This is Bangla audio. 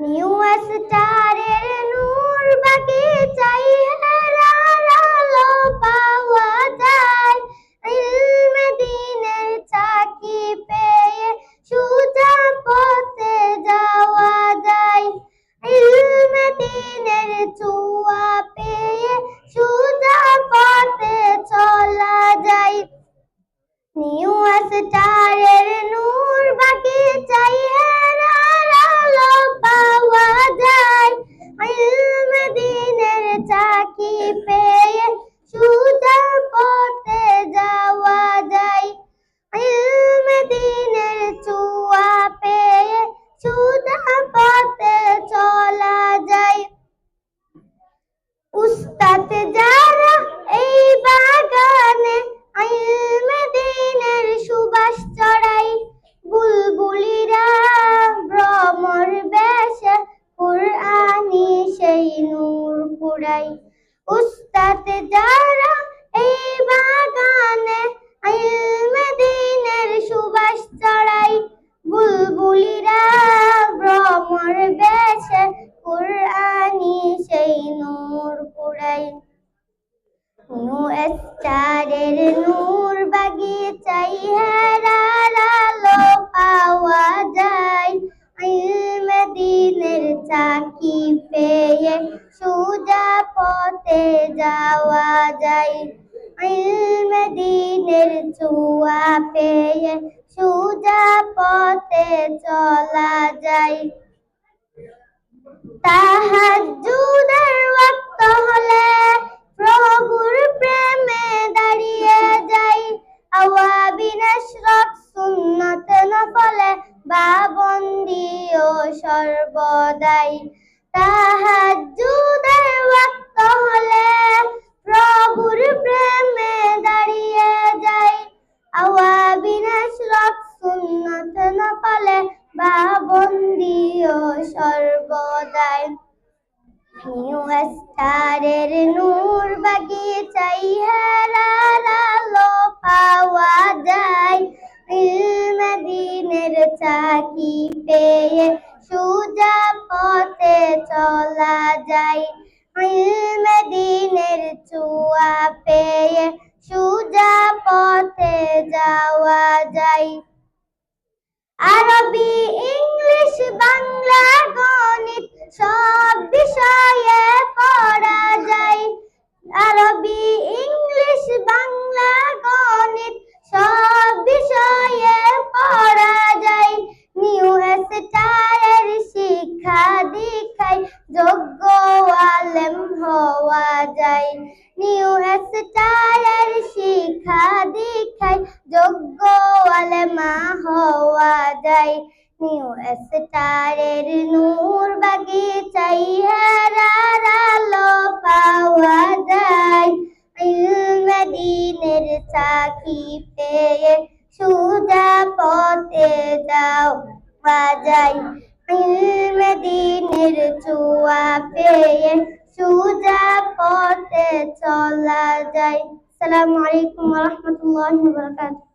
নিউ স্টারের নূর বাকি উস্তাদ যারা এই বাগানে ইলমে দিনের সুবাস চড়াই বুলবুলিরা ভ্রমর বেশে কুরআনি সেই নূর পুরাই নু স্টারের নূর বাগিচাই হেরার পাওয়া যায় ইলমে দিনের চাকি যায়। চুয়া পেয়ে সুজা পথে চলা যায়। তাহাজ্জুদের ওয়াক্ত হলে প্রভুর প্রেমে দাঁড়িয়ে যাই আওয়াবিন আশরাক সুন্নত নফলে বাবন্দি ও সর্বদাই বাবন্দি সর্বদাই। নিউ স্টারের নূর বাগিচাই হেরার আলো পাওয়া যায়। দিনের চাকি পেয়ে সুজা পথে চলা যায়। দিনের চুয়া পেয়ে সুজা পথে যাওয়া যায়। আরবি নিউ স্টারের নূর বাগিচাই হারার আলো পাওয়া যায় দিনের চাকি পেয়ে সুজা পথে যায় ইলমে দিনের চুয়া পেয়ে সুজা পথে চলা যায়। আসসালামু আলাইকুম রাহমাতুল্লাহি ওয়া বারাকাতুহু।